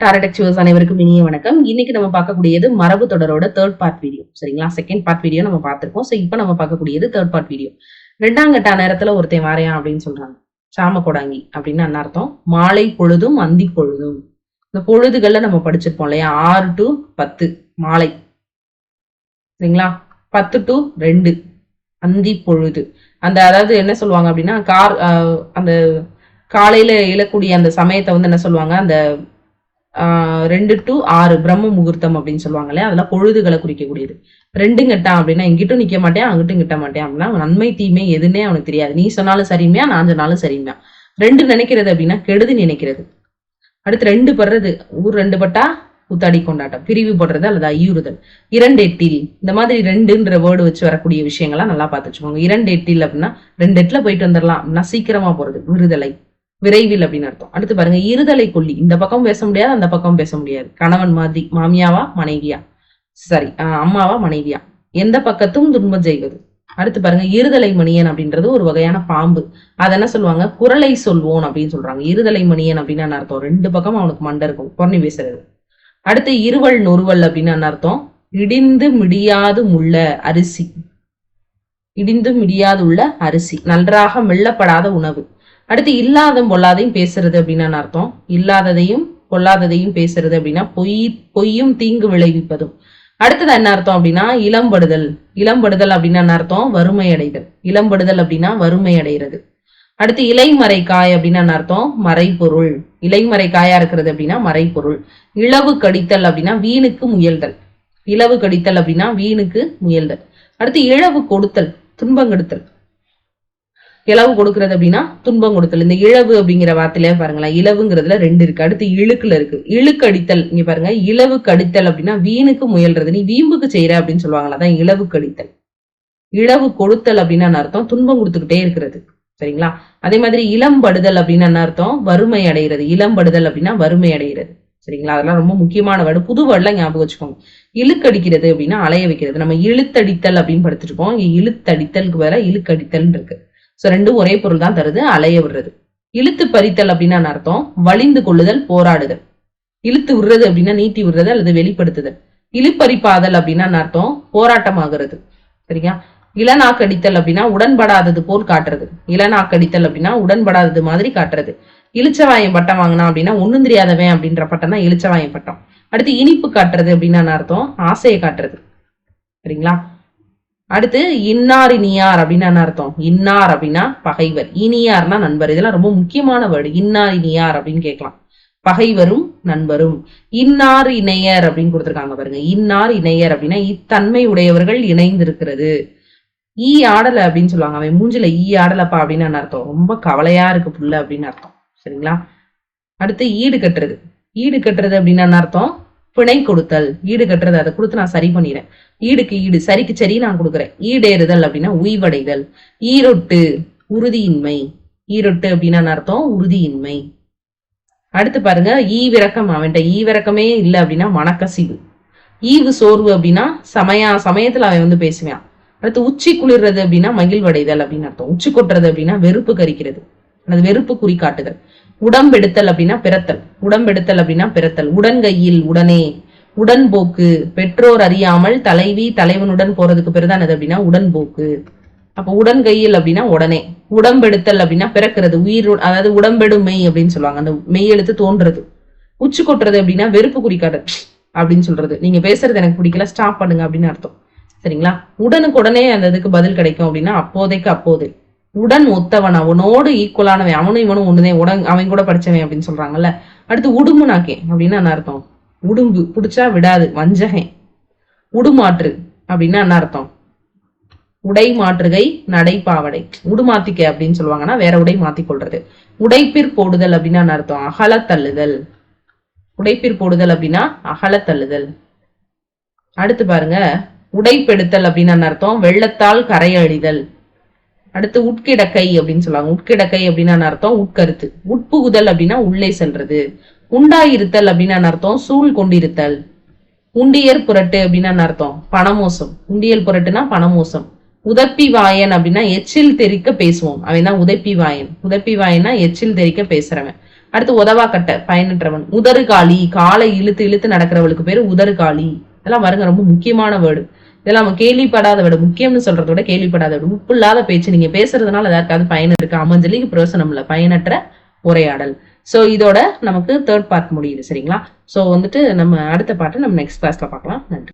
டாரடெக்சுவர்ஸ் அனைவருக்கும் இனிய வணக்கம். இன்னைக்கு நம்ம பார்க்கக்கூடியது மரபு தொடரோட தேர்ட் பார்ட் வீடியோ சரிங்களா? செகண்ட் பார்ட் வீடியோ நம்ம பார்த்திருக்கோம். ஸோ இப்போ நம்ம பார்க்கக்கூடியது தேர்ட் பார்ட் வீடியோ ரெண்டாம் கட்டா நேரத்துல ஒருத்தன் வரையான் அப்படின்னு சொல்றாங்க. சாம கொடாங்கி அப்படின்னு என்ன அர்த்தம்? மாலை பொழுதும் அந்தி பொழுதும். இந்த பொழுதுகள்ல நம்ம படிச்சிருப்போம் இல்லையா? ஆறு டு பத்து மாலை. சரிங்களா? பத்து டு ரெண்டு அந்தி பொழுது. அந்த அதாவது என்ன சொல்லுவாங்க அப்படின்னா கார் அந்த காலையில எழக்கூடிய அந்த சமயத்தை வந்து என்ன சொல்லுவாங்க? அந்த ரெண்டு டு ஆறு பிரம்ம முகூர்த்தம் அப்படின்னு சொல்லுவாங்க இல்லையா அதெல்லாம் பொழுதுகளை குறிக்கக்கூடியது. ரெண்டு கட்டான் அப்படின்னா எங்கிட்டும் நிக்க மாட்டேன் அங்கிட்டும் கிட்ட மாட்டேன் அப்படின்னா நன்மை தீமை எதுன்னே அவனுக்கு தெரியாது. நீ சொன்னாலும் சரிமையா நான் சொன்னாலும் சரிமையா. ரெண்டு நினைக்கிறது அப்படின்னா கெடுது நினைக்கிறது. அடுத்து ரெண்டு படுறது ஊர் ரெண்டு பட்டா கூத்தாடி கொண்டாட்டம். பிரிவு போடுறது அல்லது ஐயுறுதல். இரண்டு எட்டில். இந்த மாதிரி ரெண்டுன்ற வேர்டு வச்சு வரக்கூடிய விஷயங்கள்லாம் நல்லா பார்த்து வச்சுக்கோங்க. இரண்டு எட்டில் அப்படின்னா ரெண்டு எட்டில் போயிட்டு வந்துடலாம் அப்படின்னா சீக்கிரமா போறது விருதலை விரைவில் அப்படின்னு அர்த்தம். அடுத்து பாருங்க இருதலை கொல்லி. இந்த பக்கம் பேச முடியாது அந்த பக்கம் பேச முடியாது. கணவன் மாதிரி மாமியாவா மனைவியா? சரி ஆஹ் அம்மாவா மனைவியா? எந்த பக்கத்தும் துன்பம் செய்வது. அடுத்து பாருங்க இருதலை மணியன் அப்படின்றது ஒரு வகையான பாம்பு. அதை என்ன சொல்லுவாங்க? குரலை சொல்வோன் அப்படின்னு சொல்றாங்க. இருதலை மணியன் அப்படின்னு என்ன அர்த்தம்? ரெண்டு பக்கம் அவனுக்கு மண்டை இருக்கும் பொறணி பேசுறது அடுத்து இருவல் நொறுவல் அப்படின்னு என்ன அர்த்தம்? இடிந்து மிடியாது முள்ள அரிசி. இடிந்து மிடியாது உள்ள அரிசி. நன்றாக மெல்லப்படாத உணவு. அடுத்து இல்லாத பொல்லாதையும் பேசுறது அப்படின்னு அர்த்தம். இல்லாததையும் பொல்லாததையும் பேசுறது அப்படின்னா பொய் பொய்யும் தீங்கு விளைவிப்பதும். அடுத்தது என்ன அர்த்தம் அப்படின்னா இளம்படுதல். இளம்படுதல் அப்படின்னா என்ன அர்த்தம் வறுமை அடைதல் இளம்படுதல் அப்படின்னா வறுமை அடைகிறது அடுத்து இலைமறை காய் அப்படின்னா என்ன அர்த்தம் மறைப்பொருள் இலைமறை காயா இருக்கிறது அப்படின்னா மறைப்பொருள் இளவு கடித்தல் அப்படின்னா வீணுக்கு முயல்தல். இளவு கடித்தல் அப்படின்னா வீணுக்கு முயல்தல். அடுத்து இழவு கொடுத்தல் துன்பங்கெடுத்தல். இளவு கொடுக்கறது அப்படின்னா துன்பம் கொடுத்தல். இந்த இழவு அப்படிங்கிற வார்த்தையிலே பாருங்களேன் இளவுங்கிறதுல ரெண்டு இருக்கு. அடுத்து இழுக்குல இருக்கு. இழுக்கு அடித்தல் இங்க பாருங்க இளவு கடித்தல் அப்படின்னா வீணுக்கு முயல்றது. நீ வீம்புக்கு செய்யற அப்படின்னு சொல்லுவாங்களா அதான் இளவு கடித்தல். இழவு கொடுத்தல் அப்படின்னு என்ன அர்த்தம்? துன்பம் கொடுத்துக்கிட்டே இருக்கிறது. சரிங்களா? அதே மாதிரி இளம்படுதல் அப்படின்னு என்ன அர்த்தம்? வறுமை அடைகிறது. இளம்படுதல் அப்படின்னா வறுமை அடைகிறது. சரிங்களா? அதெல்லாம் ரொம்ப முக்கியமான வேர்டு. புது வேர்ட்லாம் ஞாபகம் வச்சுக்கோங்க. இழுக்கடிக்கிறது அப்படின்னா அலைய வைக்கிறது. நம்ம இழுத்தடித்தல் அப்படின்னு படிச்சிருக்கோம். இங்க இழுத்தடித்தலுக்கு வேற இழுக்கடித்தல் இருக்கு. ஸோ ரெண்டும் ஒரே பொருள் தான் தருது அலைய விடுறது. இழுத்து பறித்தல் அப்படின்னா அர்த்தம்? வலிந்து கொள்ளுதல் போராடுதல். இழுத்து விடுறது அப்படின்னா நீட்டி விடுறது அல்லது வெளிப்படுத்துதல். இழுப்பறிப்பாதல் அப்படின்னா அர்த்தம்? போராட்டமாகிறது. சரியா இளநாக்கடித்தல் அப்படின்னா உடன்படாதது போல் காட்டுறது. இளநாக்கடித்தல் அப்படின்னா உடன்படாதது மாதிரி காட்டுறது. இளிச்சவாயம் பட்டம் வாங்கினா அப்படின்னா ஒன்றும் தெரியாதவன் அப்படின்ற பட்டம் தான் இளிச்சவாயம் பட்டம். அடுத்து இனிப்பு காட்டுறது அப்படின்னா அர்த்தம்? ஆசையை காட்டுறது. சரிங்களா? அடுத்து இன்னார் இனியார் அப்படின்னா என்ன அர்த்தம்? இன்னார் அப்படின்னா பகைவர். இனியார்னா நண்பர். இதெல்லாம் ரொம்ப முக்கியமான வேர்டு இன்னார் இனியார் அப்படின்னு கேட்கலாம். பகைவரும் நண்பரும். இன்னார் இணையர் அப்படின்னு கொடுத்துருக்காங்க பாருங்க. இன்னார் இணையர் அப்படின்னா இத்தன்மை உடையவர்கள் இணைந்திருக்கிறது. ஈ ஆடலை அப்படின்னு சொல்லுவாங்க. அவன் மூஞ்சில ஈ ஆடலப்பா அப்படின்னு என்ன அர்த்தம்? ரொம்ப கவலையா இருக்கு புள்ள அப்படின்னு அர்த்தம். சரிங்களா? அடுத்து ஈடு கட்டுறது. ஈடு கட்டுறது அப்படின்னு என்ன அர்த்தம்? பிணை கொடுத்தல் ஈடு கட்டுறது அதை கொடுத்து நான் சரி பண்ணிடுறேன் ஈடுக்கு ஈடு சரிக்கு சரி நான் கொடுக்குறேன். ஈடேறுதல் அப்படின்னா உய்வடைதல். ஈரொட்டு உறுதியின்மை. ஈரொட்டு அப்படின்னா அர்த்தம்? உறுதியின்மை. அடுத்து பாருங்க ஈவிரக்கம். அவன்கிட்ட ஈவிரக்கமே இல்லை அப்படின்னா மனக்கசிவு ஈவு சோர்வு அப்படின்னா சமயா சமயத்துல அவன் வந்து பேசுவான். அடுத்து உச்சி குளிர்றது அப்படின்னா மகிழ்வடைதல் அப்படின்னு அர்த்தம். உச்சி கொட்டுறது அப்படின்னா வெறுப்பு கரிக்கிறது. அல்லது வெறுப்பு குறிக்காட்டுதல் உடம்பெடுத்தல் அப்படின்னா பிறத்தல். உடம்பெடுத்தல் அப்படின்னா பிறத்தல். உடன்கையில் உடனே. உடன்போக்கு. பெற்றோர் அறியாமல் தலைவி தலைவனுடன் போறதுக்கு பிறதானது அப்படின்னா உடன்போக்கு. அப்ப உடன்கையில் அப்படின்னா உடனே. உடம்பெடுத்தல் அப்படின்னா பிறக்கிறது. உயிர் அதாவது உடம்பெடும் மெய் அப்படின்னு சொல்லுவாங்க. அந்த மெய் எழுத்து தோன்றது உச்சி கொட்டுறது அப்படின்னா வெறுப்பு குறிக்காட்டு அப்படின்னு சொல்றது. நீங்க பேசுறது எனக்கு பிடிக்கல. ஸ்டாப் பண்ணுங்க அப்படின்னு அர்த்தம். சரிங்களா? உடனுக்கு உடனே அந்த இதுக்கு பதில் கிடைக்கும் அப்படின்னா அப்போதைக்கு அப்போதே. உடன் ஒத்தவன் அவனோடு ஈக்குவலானவன் அவனும் இவனும் ஒண்ணுதான் உடன் அவன் கூட படிச்சவன் அப்படின்னு சொல்றாங்கல்ல. அடுத்து உடும்புனாக்கே அப்படின்னு என்ன அர்த்தம்? உடும்பு. பிடிச்சா விடாது. வஞ்சகன். உடுமாற்று அப்படின்னா என்ன அர்த்தம்? உடை மாற்றுகை நடைபாவடை. உடுமாத்திக்க அப்படின்னு சொல்லுவாங்கன்னா வேற உடை மாத்தி கொள்றது. உடைப்பிற் போடுதல் அப்படின்னா என்ன அர்த்தம்? அகல தள்ளுதல். உடைப்பிற் போடுதல் அப்படின்னா அகல தள்ளுதல். அடுத்து பாருங்க. உடைப்பெடுத்தல் அப்படின்னு என்ன அர்த்தம்? வெள்ளத்தால் கரையழிதல் அடுத்து உட்கிடக்கை அப்படின்னு சொல்லுவாங்க. உட்கிடக்கை அப்படின்னு அர்த்தம்? உட்கருத்து. உட்புகுதல் அப்படின்னா உள்ளே சென்றது. உண்டாயிருத்தல் அப்படின்னு அர்த்தம்? சூழ் கொண்டிருத்தல். உண்டியர் புரட்டு அப்படின்னு அர்த்தம்? பணமோசம். உண்டியல் புரட்டுனா பணமோசம். உதப்பி வாயன் அப்படின்னா எச்சில் தெரிக்க பேசுவோம். அவன் தான் உதப்பி வாயன் உதப்பி வாயன்னா எச்சில் தெரிக்க பேசுறவன். அடுத்து உதவாக்கட்டை பயனற்றவன். உதறுகாலி. காலை இழுத்து இழுத்து நடக்கிறவளுக்கு பேரு உதறுகாலி. இதெல்லாம் வருங்க ரொம்ப முக்கியமான வேர்டு இதெல்லாம் நம்ம கேள்விப்படாத விட முக்கியம்னு சொல்றத விட கேள்விப்படாத விட உப்பு இல்லாத பேச்சு. நீங்க பேசுறதுனால யாருக்காவது பயன் இருக்கு அமஞ்சலிக்கு பிரயோசனம் இல்லை பயனற்ற உரையாடல். ஸோ இதோட நமக்கு தேர்ட் பார்ட் முடியுது. சரிங்களா? ஸோ வந்துட்டு நம்ம அடுத்த பாட்டை நம்ம நெக்ஸ்ட் கிளாஸ்ல பார்க்கலாம். நன்றி.